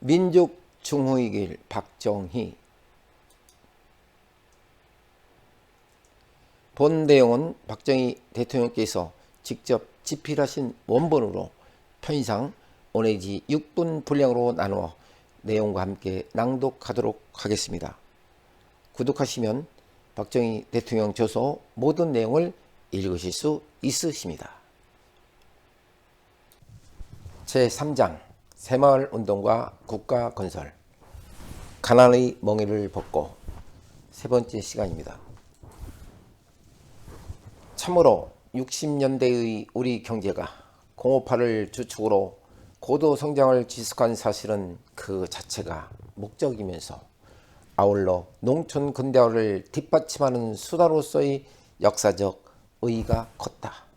민족 중흥의 길 박정희 본 내용은 박정희 대통령께서 직접 집필하신 원본으로 편의상 5내지 6분 분량으로 나누어 내용과 함께 낭독하도록 하겠습니다. 구독하시면 박정희 대통령 저서 모든 내용을 읽으실 수 있으십니다. 제3장 새마을 운동과 국가 건설 가난의 멍에를 벗고 세 번째 시간입니다. 참으로 60년대의 우리 경제가 공업화를 주축으로 고도 성장을 지속한 사실은 그 자체가 목적이면서 아울러 농촌 근대화를 뒷받침하는 수단으로서의 역사적 의의가 컸다.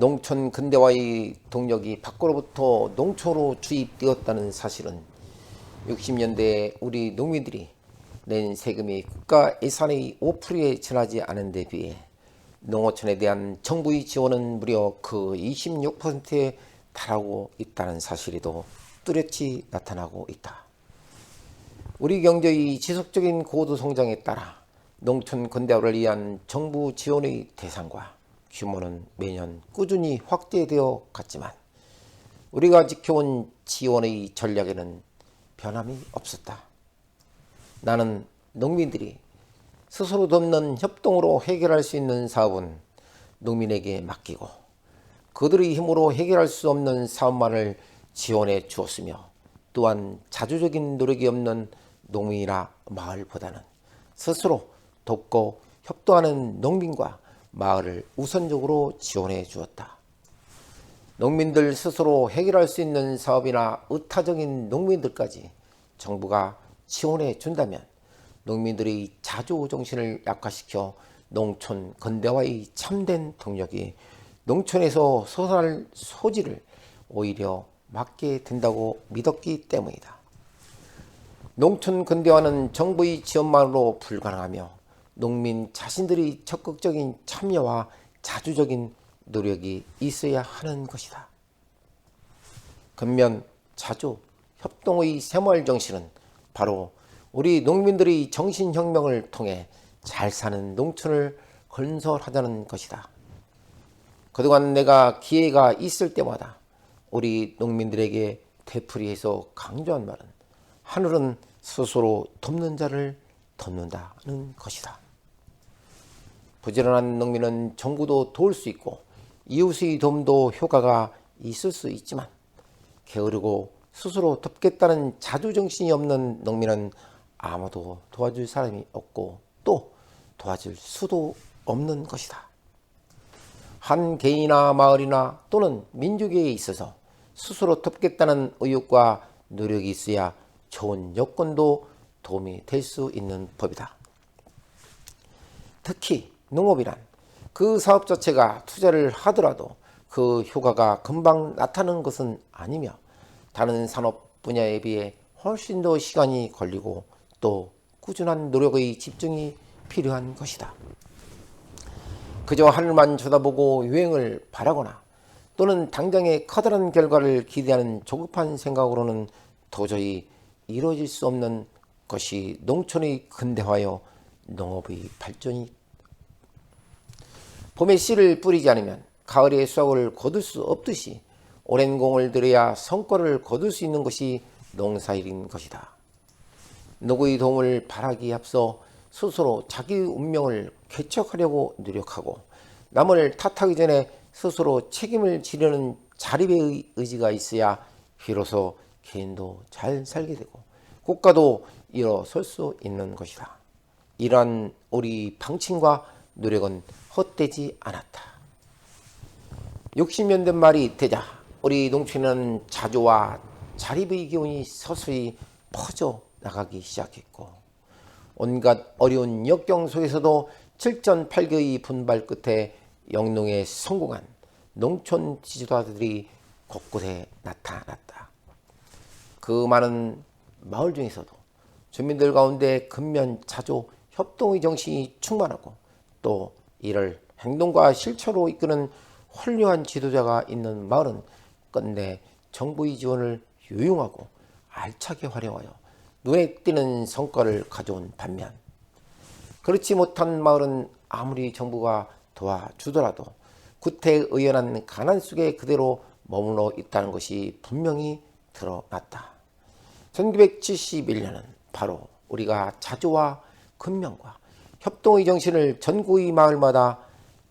농촌 근대화의 동력이 밖으로부터 농촌으로 주입되었다는 사실은 60년대 우리 농민들이 낸 세금이 국가 예산의 5%에 지나지 않은 데 비해 농어촌에 대한 정부의 지원은 무려 그 26%에 달하고 있다는 사실에도 뚜렷이 나타나고 있다. 우리 경제의 지속적인 고도 성장에 따라 농촌 근대화를 위한 정부 지원의 대상과 규모는 매년 꾸준히 확대되어 갔지만 우리가 지켜온 지원의 전략에는 변함이 없었다. 나는 농민들이 스스로 돕는 협동으로 해결할 수 있는 사업은 농민에게 맡기고 그들의 힘으로 해결할 수 없는 사업만을 지원해 주었으며 또한 자주적인 노력이 없는 농민이나 마을보다는 스스로 돕고 협동하는 농민과 마을을 우선적으로 지원해 주었다. 농민들 스스로 해결할 수 있는 사업이나 의타적인 농민들까지 정부가 지원해 준다면 농민들의 자주 정신을 약화시켜 농촌 근대화의 참된 동력이 농촌에서 솟아날 소지를 오히려 막게 된다고 믿었기 때문이다. 농촌 근대화는 정부의 지원만으로 불가능하며 농민 자신들의 적극적인 참여와 자주적인 노력이 있어야 하는 것이다. 근면 자주 협동의 새마을 정신은 바로 우리 농민들의 정신혁명을 통해 잘 사는 농촌을 건설하자는 것이다. 그동안 내가 기회가 있을 때마다 우리 농민들에게 되풀이해서 강조한 말은 하늘은 스스로 돕는 자를 돕는다는 것이다. 부지런한 농민은 정부도 도울 수 있고 이웃의 도움도 효과가 있을 수 있지만 게으르고 스스로 돕겠다는 자주정신이 없는 농민은 아무도 도와줄 사람이 없고 또 도와줄 수도 없는 것이다. 한 개인이나 마을이나 또는 민족에 있어서 스스로 돕겠다는 의욕과 노력이 있어야 좋은 여건도 도움이 될 수 있는 법이다. 특히 농업이란 그 사업 자체가 투자를 하더라도 그 효과가 금방 나타나는 것은 아니며 다른 산업 분야에 비해 훨씬 더 시간이 걸리고 또 꾸준한 노력의 집중이 필요한 것이다. 그저 하늘만 쳐다보고 유행을 바라거나 또는 당장의 커다란 결과를 기대하는 조급한 생각으로는 도저히 이루어질 수 없는 것이 농촌의 근대화여 농업의 발전이 봄에 씨를 뿌리지 않으면 가을에 수확을 거둘 수 없듯이 오랜 공을 들여야 성과를 거둘 수 있는 것이 농사일인 것이다. 누구의 도움을 바라기에 앞서 스스로 자기 운명을 개척하려고 노력하고 남을 탓하기 전에 스스로 책임을 지려는 자립의 의지가 있어야 비로소 개인도 잘 살게 되고 국가도 일어설 수 있는 것이다. 이러한 우리 방침과 노력은 헛되지 않았다. 60년대 말이 되자 우리 농촌에는 자조와 자립의 기운이 서서히 퍼져 나가기 시작했고 온갖 어려운 역경 속에서도 7전8교의 분발 끝에 영농에 성공한 농촌 지도자들이 곳곳에 나타났다. 그 많은 마을 중에서도 주민들 가운데 근면 자조 협동의 정신이 충만하고 또 이를 행동과 실천으로 이끄는 훌륭한 지도자가 있는 마을은 끝내 정부의 지원을 유용하고 알차게 활용하여 눈에 띄는 성과를 가져온 반면 그렇지 못한 마을은 아무리 정부가 도와주더라도 구태의연한 가난 속에 그대로 머물러 있다는 것이 분명히 드러났다. 1971년은 바로 우리가 자주와 근명과 협동의 정신을 전국의 마을마다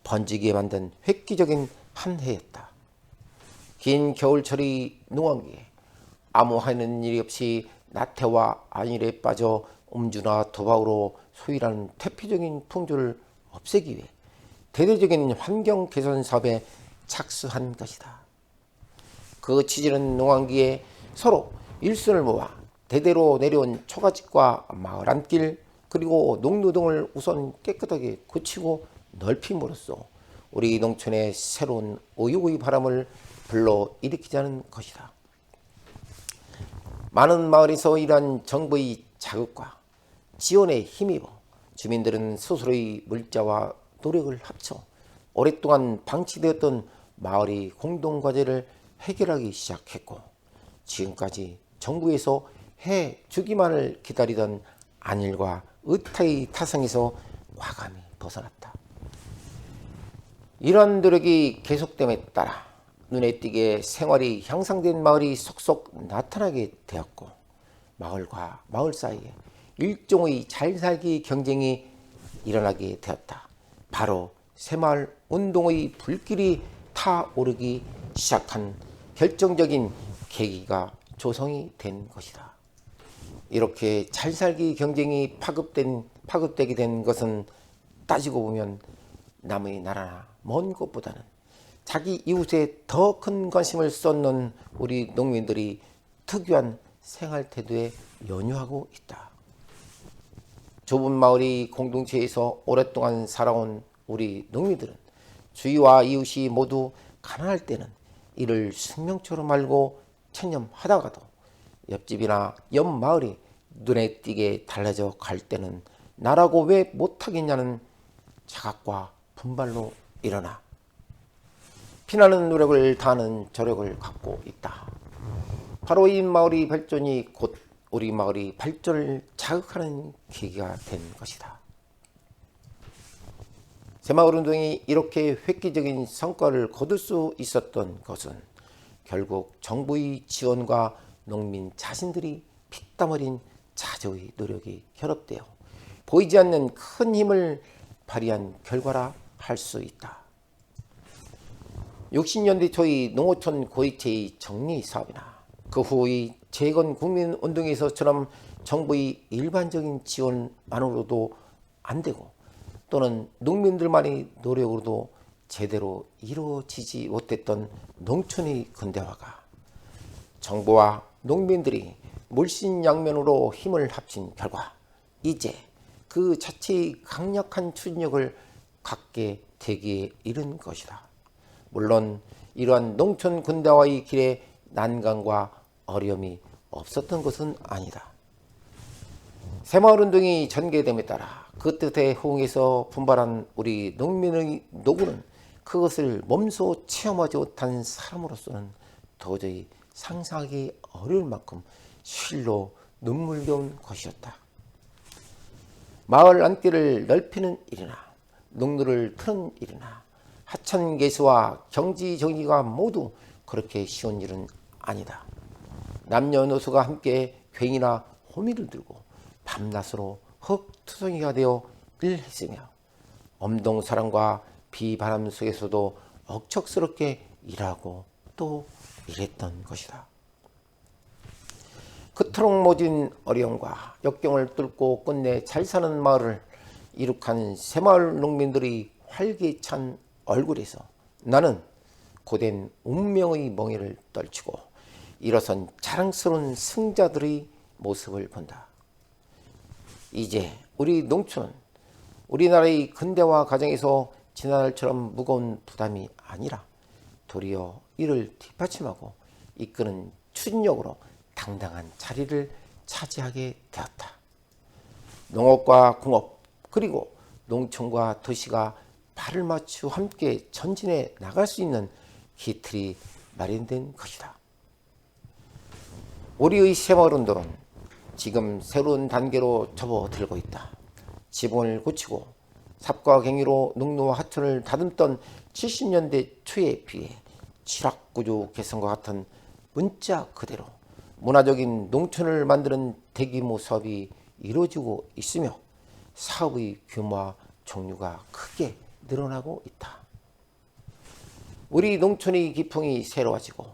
번지게 만든 획기적인 한 해였다. 긴 겨울철이 농한기에 아무 하는 일이 없이 나태와 안일에 빠져 음주나 도박으로 소일하는 태폐적인 풍조를 없애기 위해 대대적인 환경 개선 사업에 착수한 것이다. 그 취지는 농한기에 서로 일손을 모아 대대로 내려온 초가집과 마을 안길 그리고 농로 등을 우선 깨끗하게 고치고 넓힘으로써 우리 농촌에 새로운 의욕의 바람을 불러 일으키자는 것이다. 많은 마을에서 이러한 정부의 자극과 지원에 힘입어 주민들은 스스로의 물자와 노력을 합쳐 오랫동안 방치되었던 마을의 공동과제를 해결하기 시작했고 지금까지 정부에서 해 주기만을 기다리던 안일과 의타의 타성에서 과감히 벗어났다. 이런 노력이 계속됨에 따라 눈에 띄게 생활이 향상된 마을이 속속 나타나게 되었고 마을과 마을 사이에 일종의 잘 살기 경쟁이 일어나게 되었다. 바로 새마을 운동의 불길이 타오르기 시작한 결정적인 계기가 조성이 된 것이다. 이렇게 잘 살기 경쟁이 파급된 파급되게 된 것은 따지고 보면 남의 나라나 먼 곳보다는 자기 이웃에 더 큰 관심을 쏟는 우리 농민들이 특유한 생활 태도에 연유하고 있다. 좁은 마을이 공동체에서 오랫동안 살아온 우리 농민들은 주위와 이웃이 모두 가난할 때는 이를 숙명처럼 알고 체념하다가도 옆집이나 옆 마을이 눈에 띄게 달라져 갈 때는 나라고 왜 못하겠냐는 자각과 분발로 일어나 피나는 노력을 다하는 저력을 갖고 있다. 바로 이 마을의 발전이 곧 우리 마을의 발전을 자극하는 계기가 된 것이다. 새마을운동이 이렇게 획기적인 성과를 거둘 수 있었던 것은 결국 정부의 지원과 농민 자신들이 흘린 자조의 노력이 결합되어 보이지 않는 큰 힘을 발휘한 결과라 할 수 있다. 60년대 초의 농어촌 고위체의 정리 사업이나 그 후의 재건 국민운동에서처럼 정부의 일반적인 지원만으로도 안 되고 또는 농민들만의 노력으로도 제대로 이루어지지 못했던 농촌의 근대화가 정부와 농민들이 물신양면으로 힘을 합친 결과 이제 그 자체의 강력한 추진력을 갖게 되기에 이른 것이다. 물론 이러한 농촌 근대화의 길에 난관과 어려움이 없었던 것은 아니다. 새마을운동이 전개됨에 따라 그 뜻에 호응해서 분발한 우리 농민의 노구는 그것을 몸소 체험하지 못한 사람으로서는 도저히 상상하기 어려울 만큼 실로 눈물겨운 것이었다. 마을 안길을 넓히는 일이나 농로를 트는 일이나 하천 개수와 경지 정리가 모두 그렇게 쉬운 일은 아니다. 남녀노소가 함께 괭이나 호미를 들고 밤낮으로 흙투성이가 되어 일했으며 엄동사랑과 비바람 속에서도 억척스럽게 일하고 또 일했던 것이다. 그토록 모진 어려움과 역경을 뚫고 끝내 잘 사는 마을을 이룩한 새마을 농민들의 활기찬 얼굴에서 나는 고된 운명의 멍에를 떨치고 일어선 자랑스러운 승자들의 모습을 본다. 이제 우리 농촌은 우리나라의 근대화 과정에서 지난날처럼 무거운 부담이 아니라 도리어 이를 뒷받침하고 이끄는 추진력으로 당당한 자리를 차지하게 되었다. 농업과 공업 그리고 농촌과 도시가 발을 맞추 함께 전진해 나갈 수 있는 기틀이 마련된 것이다. 우리의 새마을 운동은 지금 새로운 단계로 접어들고 있다. 지붕을 고치고 삽과 갱이로 농로와 하천을 다듬던 70년대 초에 비해 취락구조 개선과 같은 문자 그대로 문화적인 농촌을 만드는 대규모 사업이 이루어지고 있으며 사업의 규모와 종류가 크게 늘어나고 있다. 우리 농촌의 기풍이 새로워지고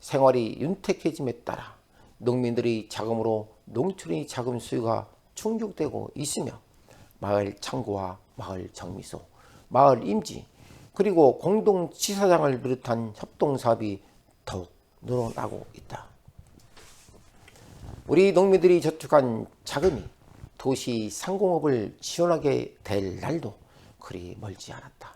생활이 윤택해짐에 따라 농민들의 자금으로 농촌의 자금 수요가 충족되고 있으며 마을 창고와 마을 정미소, 마을 임지, 그리고 공동 지사장을 비롯한 협동 사업이 더욱 늘어나고 있다. 우리 농민들이 저축한 자금이 도시 상공업을 지원하게 될 날도 그리 멀지 않았다.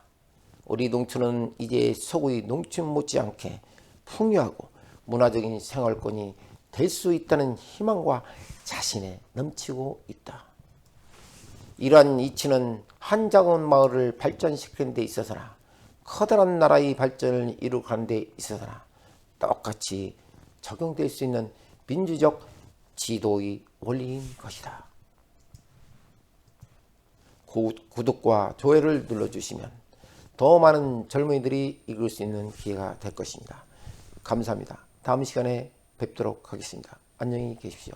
우리 농촌은 이제 서구의 농촌 못지않게 풍요하고 문화적인 생활권이 될 수 있다는 희망과 자신에 넘치고 있다. 이러한 이치는 한 작은 마을을 발전시키는 데 있어서나 커다란 나라의 발전을 이루는 데 있어서나 똑같이 적용될 수 있는 민주적 지도의 원리인 것이다. 구- 구독과 좋아요를 눌러주시면 더 많은 젊은이들이 이룰 수 있는 기회가 될 것입니다. 감사합니다. 다음 시간에 뵙도록 하겠습니다. 안녕히 계십시오.